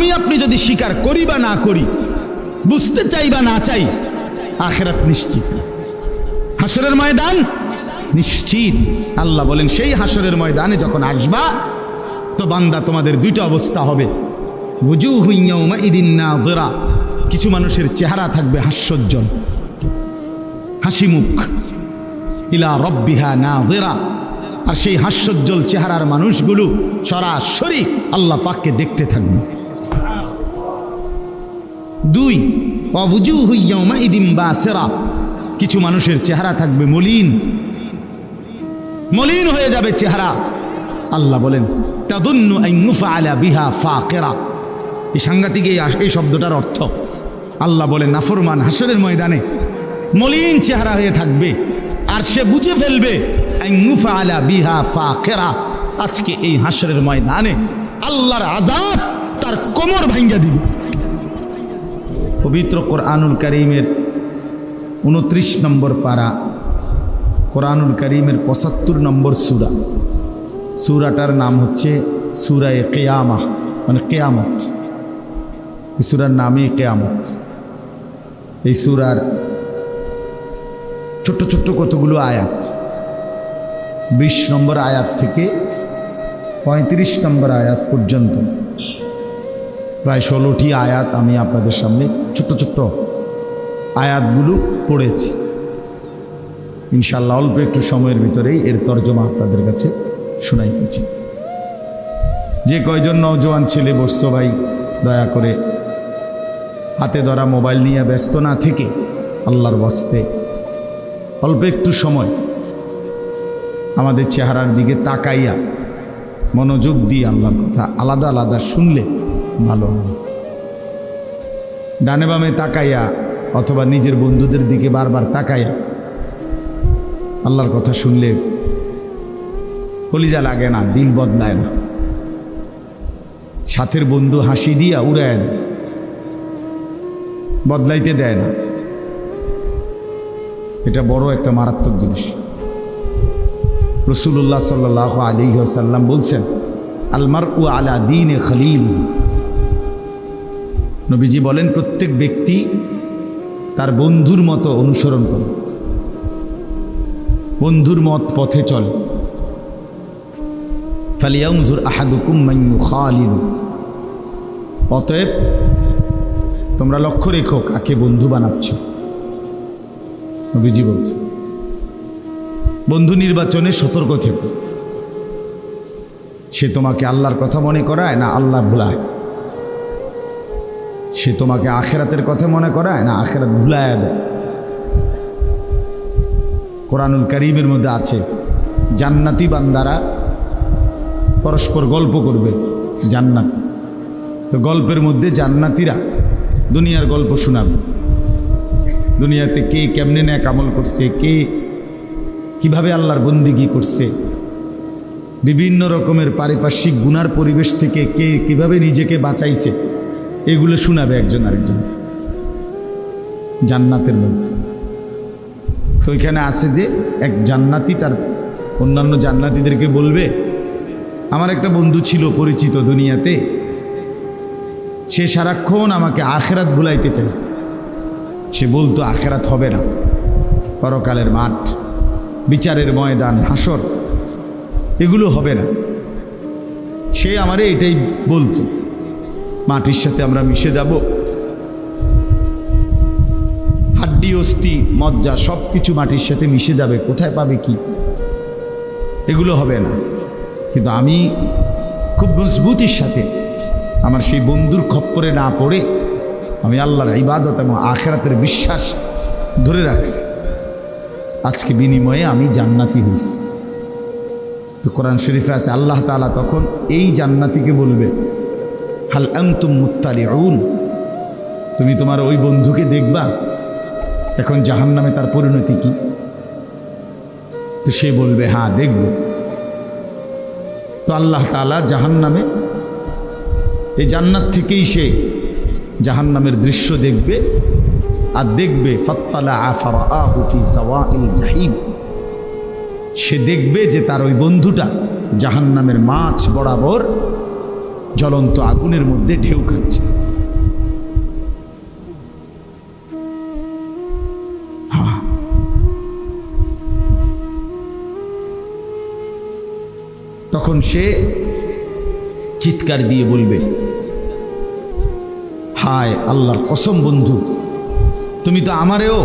আমি আপনি যদি স্বীকার করি বা না করি, বুঝতে চাই বা না চাই, আখেরাত নিশ্চিত। হাসরের ময়দান নিশ্চিত। আল্লাহ বলেন, সেই হাসরের ময়দানে যখন আসবা, তো বান্দা, তোমাদের দুইটা অবস্থা হবে। বুজু হুইয়াউমা না দোরা কিছু মানুষের চেহারা থাকবে হাস্যোজ্জ্বল। হাসি মুখ ইলা রব্বিহা না দেরা আর সেই হাস্যোজ্জ্বল চেহারার মানুষগুলো সরাসরি আল্লাহ পাককে দেখতে থাকবে। দুই অবুজু হুইয়াউমা ইদিম বা সেরা কিছু মানুষের চেহারা থাকবে মলিন। মলিন হয়ে যাবে চেহারা। আল্লাহ বলেন, তাদুন্নু আইনুফা আলা বিহা ফাকেরা। এই সাংঘাতিক এই শব্দটার অর্থ। আল্লাহ বলেন, নাফরমান হাসরের ময়দানে মলিন চেহারা হয়ে থাকবে। আর সে বুঝে ফেলবে আইনুফা আলা বিহা ফা কেরা আজকে এই হাসরের ময়দানে আল্লাহর আজাব তার কোমর ভাঙ্গা দিবে। পবিত্র কোরআনুল করিমের উনত্রিশ নম্বর পারা, কোরআনুল করিমের পঁচাত্তর নম্বর সুরা। সুরাটার নাম হচ্ছে সুরা সুরায় কেয়ামা মানে কেয়ামত। এই সুরার নামই কেয়ামত। এই সুরার ছোট্ট ছোট্ট কতগুলো আয়াত? বিশ নম্বর আয়াত থেকে পঁয়ত্রিশ নম্বর আয়াত পর্যন্ত। প্রায় ষোলোটি আয়াত আমি আপনাদের সামনে ছোট্ট ছোট্ট আয়াতগুলো পড়েছি। ইনশাল্লাহ অল্প একটু সময়ের ভিতরেই এর তর্জমা আপনাদের কাছে শোনাইতেছি যে কয়জন নওজোয়ান ছেলে বসছো ভাই, দয়া করে হাতে ধরা মোবাইল নিয়ে ব্যস্ত না থেকে আল্লাহর বস্তে অল্প একটু সময় আমাদের চেহারার দিকে তাকাইয়া মনোযোগ দিয়ে আল্লাহর কথা আলাদা আলাদা শুনলে ভালো। ডানে বামে তাকাইয়া অথবা নিজের বন্ধুদের দিকে বারবার তাকাইয়া আল্লাহর কথা শুনলে কলিজা লাগে না, দিল বদলায় না। সাথের বন্ধু হাসি দিয়া উড়ায় দেয় বদলাইতে দেয় না। এটা বড় একটা মারাত্মক জিনিস। রসুল্লাহ সাল্লাহ আলী বলছেন আলমার উ আলা দিন খলিল নবীজি বলেন, প্রত্যেক ব্যক্তি তার বন্ধুর মতো অনুসরণ করে বন্ধুর মত পথে চলে। ফালিয়াউজুর আহাদুকুম মাইয়ু খালিল অতএব তোমরা লক্ষ্য রেখো কাকে বন্ধু বানাচ্ছ। নবীজি বলছে বন্ধু নির্বাচনে সতর্ক থেকো। সে তোমাকে আল্লাহর কথা মনে করায় না আল্লাহ ভুলায়? সে তোমাকে আখেরাতের কথা মনে করায় না আখেরাত ভুলায় দেয়? কোরআনুল করিমের মধ্যে আছে, জান্নাতি বান্দারা পরস্পর গল্প করবে, জান্নাতি। তো গল্পের মধ্যে জান্নাতিরা দুনিয়ার গল্প শোনাবে। দুনিয়াতে কে কেমনে ন্যাক আমল করছে, কে কীভাবে আল্লাহর বন্দিগি করছে, বিভিন্ন রকমের পারিপার্শ্বিক গুনার পরিবেশ থেকে কে কীভাবে নিজেকে বাঁচাইছে এগুলো শোনাবে একজন আরেকজন। জান্নাতের মধ্যে। তো ওইখানে আছে যে এক জান্নাতি তার অন্যান্য জান্নাতিদেরকে বলবে, আমার একটা বন্ধু ছিল পরিচিত দুনিয়াতে। সে সারাক্ষণ আমাকে আখেরাত ভুলাইতে চাই সে বলতো, আখেরাত হবে না। পরকালের মাঠ, বিচারের ময়দান, হাসর, এগুলো হবে না। সে আমারে এটাই বলতো। মাটির সাথে আমরা মিশে যাব। হাড্ডি, অস্থি, মজ্জা সব কিছু মাটির সাথে মিশে যাবে। কোথায় পাবে কি? এগুলো হবে না। কিন্তু আমি খুব মজবুতির সাথে আমার সেই বন্ধুর খপ্পরে না পড়ে আমি আল্লাহর ইবাদত এবং আখেরাতের বিশ্বাস ধরে রাখছি। আজকে বিনিময়ে আমি জান্নাতি হয়েছি। তো কোরআন শরীফে আছে, আল্লাহ তালা তখন এই জান্নাতিকে বলবে হাল আন্তুম মুত্তালি তুমি তোমার ওই বন্ধুকে দেখবা, এখন জাহান নামে তার পরিণতি কি? তো সে বলবে হ্যাঁ দেখব। তো আল্লাহ তালা জাহান নামে এই জান্নাত থেকেই সে জাহান নামের দৃশ্য দেখবে আর দেখবে জাহিম। সে দেখবে যে তার ওই বন্ধুটা জাহান নামের মাছ বরাবর জ্বলন্ত আগুনের মধ্যে ঢেউ খাচ্ছে। তখন সে চিৎকার দিয়ে বলবে, হায় আল্লাহর কসম বন্ধু, তুমি তো আমারেও